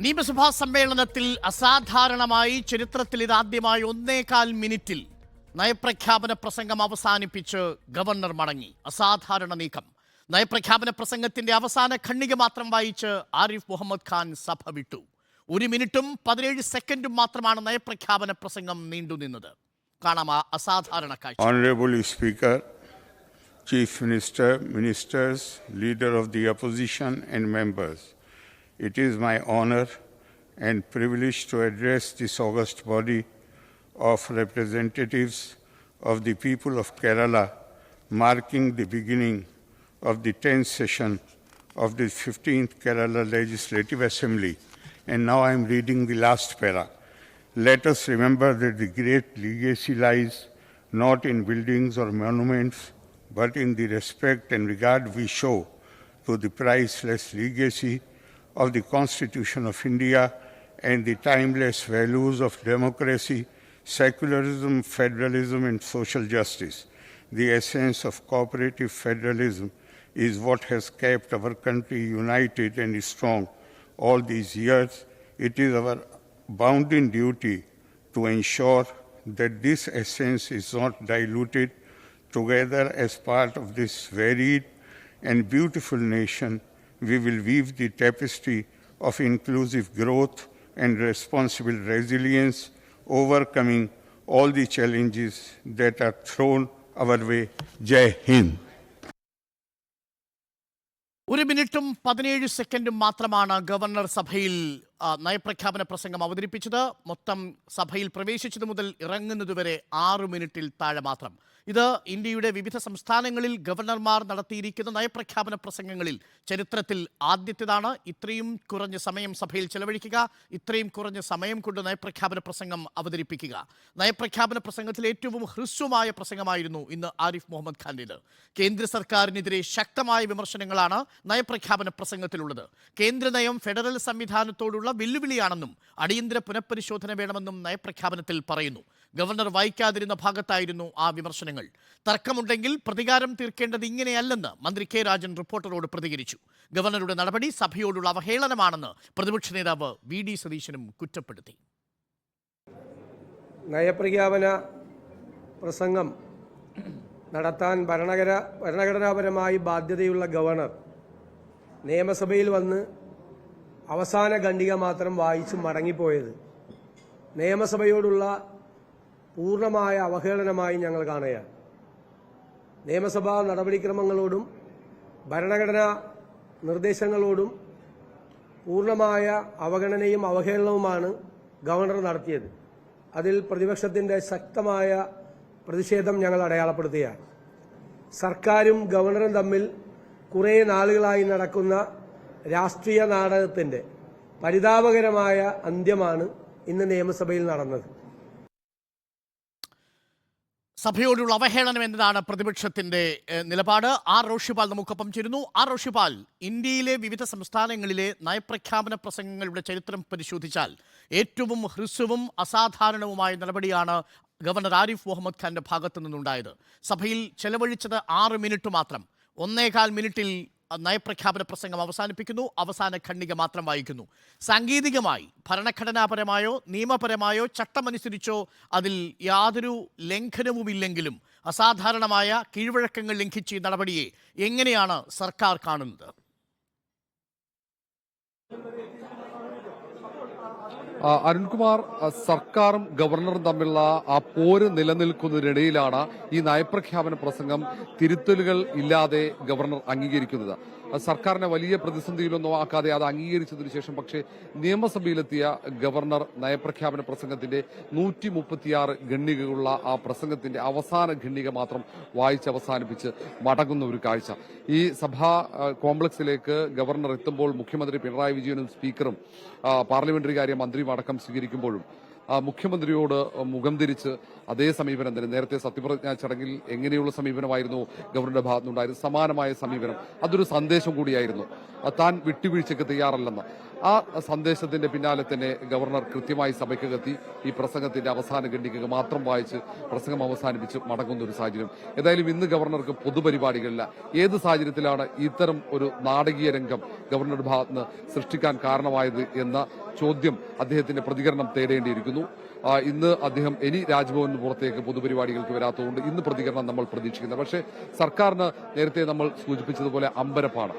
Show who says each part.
Speaker 1: നിയമസഭാ സമ്മേളനത്തിൽ അസാധാരണമായി ചരിത്രത്തിൽ ഇതാദ്യമായി ഒന്നേകാൽ മിനിറ്റിൽ നയപ്രഖ്യാപന പ്രസംഗം അവസാനിപ്പിച്ച് ഗവർണർ മടങ്ങി. അസാധാരണ നീക്കം. നയപ്രഖ്യാപന പ്രസംഗത്തിന്റെ അവസാന ഖണ്ഡിക മാത്രം വായിച്ച് ആരിഫ് മുഹമ്മദ് ഖാൻ സഭ വിട്ടു. ഒരു മിനിറ്റും പതിനേഴ് സെക്കൻഡും മാത്രമാണ് നയപ്രഖ്യാപന പ്രസംഗം നീണ്ടുനിന്നത് കാണാം അസാധാരണ കാഴ്ച.
Speaker 2: Speaker, Chief Minister, Ministers, Leader of the Opposition, and members, it is my honor and privilege to address this august body of representatives of the people of Kerala, marking the beginning of the 10th session of the 15th Kerala Legislative Assembly. And now I am reading the last para. Let us remember that the great legacy lies not in buildings or monuments, but in the respect and regard we show to the priceless legacy of the Constitution of India and the timeless values of democracy, secularism, federalism, and social justice. The essence of cooperative federalism is what has kept our country united and strong all these years. It is our bounden duty to ensure that this essence is not diluted. Together, as part of this varied and beautiful nation, we will weave the tapestry of inclusive growth and responsible resilience, overcoming all the challenges that are thrown our way. Jai Hind.
Speaker 1: ഒരു മിനിറ്റും പതിനേഴ് സെക്കൻഡും മാത്രമാണ് governor സഭയിൽ നയപ്രഖ്യാപന പ്രസംഗം അവതരിപ്പിച്ചത് മൊത്തം സഭയിൽ പ്രവേശിച്ചത് മുതൽ ഇറങ്ങുന്നതുവരെ ആറു മിനിറ്റിൽ താഴെ മാത്രം. ഇത് ഇന്ത്യയുടെ വിവിധ സംസ്ഥാനങ്ങളിൽ ഗവർണർമാർ നടത്തിയിരിക്കുന്ന നയപ്രഖ്യാപന പ്രസംഗങ്ങളിൽ ചരിത്രത്തിൽ ആദ്യത്തേതാണ്. ഇത്രയും കുറഞ്ഞ സമയം സഭയിൽ ചെലവഴിക്കുക ഇത്രയും കുറഞ്ഞ സമയം കൊണ്ട് നയപ്രഖ്യാപന പ്രസംഗം അവതരിപ്പിക്കുക. നയപ്രഖ്യാപന പ്രസംഗത്തിൽ ഏറ്റവും ഹ്രസ്വമായ പ്രസംഗമായിരുന്നു ഇന്ന് ആരിഫ് മുഹമ്മദ് ഖാന്റെ കേന്ദ്ര സർക്കാരിനെതിരെ ശക്തമായ വിമർശനങ്ങളാണ് നയപ്രഖ്യാപന പ്രസംഗത്തിലുള്ളത്. കേന്ദ്ര നയം ഫെഡറൽ സംവിധാനത്തോടുള്ള വെല്ലുവിളിയാണെന്നും അടിയന്തര പുനഃപരിശോധന വേണമെന്നും നയപ്രഖ്യാപനത്തിൽ പറയുന്നു. ഗവർണർ വായിക്കാതിരുന്ന ഭാഗത്തായിരുന്നു ആ വിമർശനങ്ങൾ. തർക്കമുണ്ടെങ്കിൽ പ്രതികാരം തീർക്കേണ്ടത് ഇങ്ങനെയല്ലെന്ന് മന്ത്രി കെ രാജൻ റിപ്പോർട്ടറോട് പ്രതികരിച്ചു. ഗവർണറുടെ നടപടി സഭയോടുള്ള അവഹേളനമാണെന്ന് പ്രതിപക്ഷ നേതാവ് വി ഡി സതീശനും കുറ്റപ്പെടുത്തി.
Speaker 3: നയപ്രഖ്യാപന പ്രസംഗം നടത്താൻ ഭരണഘടന ഭരണഘടനാപരമായി ബാധ്യതയുള്ള ഗവർണർ നിയമസഭയിൽ വന്ന് അവസാന ഖണ്ഡിക മാത്രം വായിച്ച് മടങ്ങിപ്പോയത് നിയമസഭയോടുള്ള പൂർണമായ അവഹേളനമായി ഞങ്ങൾ കാണുകയാണ്. നിയമസഭാ നടപടിക്രമങ്ങളോടും ഭരണഘടനാ നിർദ്ദേശങ്ങളോടും പൂർണമായ അവഗണനയും അവഹേളനവുമാണ് ഗവർണർ നടത്തിയത്. അതിൽ പ്രതിപക്ഷത്തിന്റെ ശക്തമായ പ്രതിഷേധം ഞങ്ങൾ അടയാളപ്പെടുത്തുകയാണ്. സർക്കാരും ഗവർണറും തമ്മിൽ കുറേ നാളുകളായി നടക്കുന്ന രാഷ്ട്രീയ നാടകത്തിന്റെ പരിതാപകരമായ അന്ത്യമാണ് ഇന്ന് നിയമസഭയിൽ നടന്നത്.
Speaker 1: സഭയോടുള്ള അവഹേളനം എന്നതാണ് പ്രതിപക്ഷത്തിന്റെ നിലപാട്. ആർ റോഷിപാൽ നമുക്കൊപ്പം ചേരുന്നു. ആർ റോഷിപാൽ ഇന്ത്യയിലെ വിവിധ സംസ്ഥാനങ്ങളിലെ നയപ്രഖ്യാപന പ്രസംഗങ്ങളുടെ ചരിത്രം പരിശോധിച്ചാൽ ഏറ്റവും ഹ്രസ്വവും അസാധാരണവുമായ നടപടിയാണ് ഗവർണർ ആരിഫ് മുഹമ്മദ് ഖാന്റെ ഭാഗത്തു നിന്നുണ്ടായത് സഭയിൽ ചെലവഴിച്ചത് ആറ് മിനിറ്റ് മാത്രം. ഒന്നേകാൽ മിനിറ്റിൽ നയപ്രഖ്യാപന പ്രസംഗം അവസാനിപ്പിക്കുന്നു. അവസാന ഖണ്ഡിക മാത്രം വായിക്കുന്നു. സാങ്കേതികമായി ഭരണഘടനാപരമായോ നിയമപരമായോ ചട്ടമനുസരിച്ചോ അതിൽ യാതൊരു ലംഘനവുമില്ലെങ്കിലും അസാധാരണമായ കീഴ്വഴക്കങ്ങൾ ലംഘിച്ച നടപടിയെ എങ്ങനെയാണ് സർക്കാർ കാണുന്നത്?
Speaker 4: അരുൺകുമാർ സർക്കാരും ഗവർണറും തമ്മിലുള്ള ആ പോര് നിലനിൽക്കുന്നതിനിടയിലാണ് ഈ നയപ്രഖ്യാപന പ്രസംഗം തിരുത്തലുകൾ ഇല്ലാതെ ഗവർണർ അംഗീകരിക്കുന്നത്. സർക്കാരിനെ വലിയ പ്രതിസന്ധിയിലൊന്നും ആക്കാതെ അത് അംഗീകരിച്ചതിനു ശേഷം പക്ഷേ നിയമസഭയിലെത്തിയ ഗവർണർ നയപ്രഖ്യാപന പ്രസംഗത്തിന്റെ നൂറ്റി മുപ്പത്തിയാറ് ഖണ്ഡികകളുള്ള ആ പ്രസംഗത്തിന്റെ അവസാന ഖണ്ഡിക മാത്രം വായിച്ച് അവസാനിപ്പിച്ച് മടങ്ങുന്ന ഒരു കാഴ്ച. ഈ സഭാ കോംപ്ലക്സിലേക്ക് ഗവർണർ എത്തുമ്പോൾ മുഖ്യമന്ത്രി പിണറായി വിജയനും സ്പീക്കറും പാർലമെന്ററി കാര്യ മന്ത്രിയും അടക്കം സ്വീകരിക്കുമ്പോഴും മുഖ്യമന്ത്രിയോട് മുഖം തിരിച്ച് അതേ സമീപനം തന്നെ. നേരത്തെ സത്യപ്രതിജ്ഞാ ചടങ്ങിൽ എങ്ങനെയുള്ള സമീപനമായിരുന്നു ഗവർണറുടെ ഭാഗത്തുനിന്നുണ്ടായിരുന്നു സമാനമായ സമീപനം? അതൊരു സന്ദേശം കൂടിയായിരുന്നു. താൻ വിട്ടുവീഴ്ചയ്ക്ക് തയ്യാറല്ലെന്ന്. ആ സന്ദേശത്തിന്റെ പിന്നാലെ തന്നെ ഗവർണർ കൃത്യമായി സഭയ്ക്കകത്തി ഈ പ്രസംഗത്തിന്റെ അവസാന ഖണ്ഡിക മാത്രം വായിച്ച് പ്രസംഗം അവസാനിപ്പിച്ച് മടങ്ങുന്ന ഒരു സാഹചര്യം. ഏതായാലും ഇന്ന് ഗവർണർക്ക് പൊതുപരിപാടികളില്ല. ഏത് സാഹചര്യത്തിലാണ് ഇത്തരം ഒരു നാടകീയ രംഗം ഗവർണറുടെ ഭാഗത്ത് സൃഷ്ടിക്കാൻ കാരണമായത് എന്ന ചോദ്യം അദ്ദേഹത്തിന്റെ പ്രതികരണം തേടേണ്ടിയിരിക്കുന്നു. ഇന്ന് അദ്ദേഹം ഇനി രാജ്ഭവന് പുറത്തേക്ക് പൊതുപരിപാടികൾക്ക് വരാത്തതുകൊണ്ട് ഇന്ന് പ്രതികരണം നമ്മൾ പ്രതീക്ഷിക്കുന്നത് പക്ഷേ സർക്കാരിന് നേരത്തെ നമ്മൾ സൂചിപ്പിച്ചതുപോലെ അമ്പരപ്പാണ്.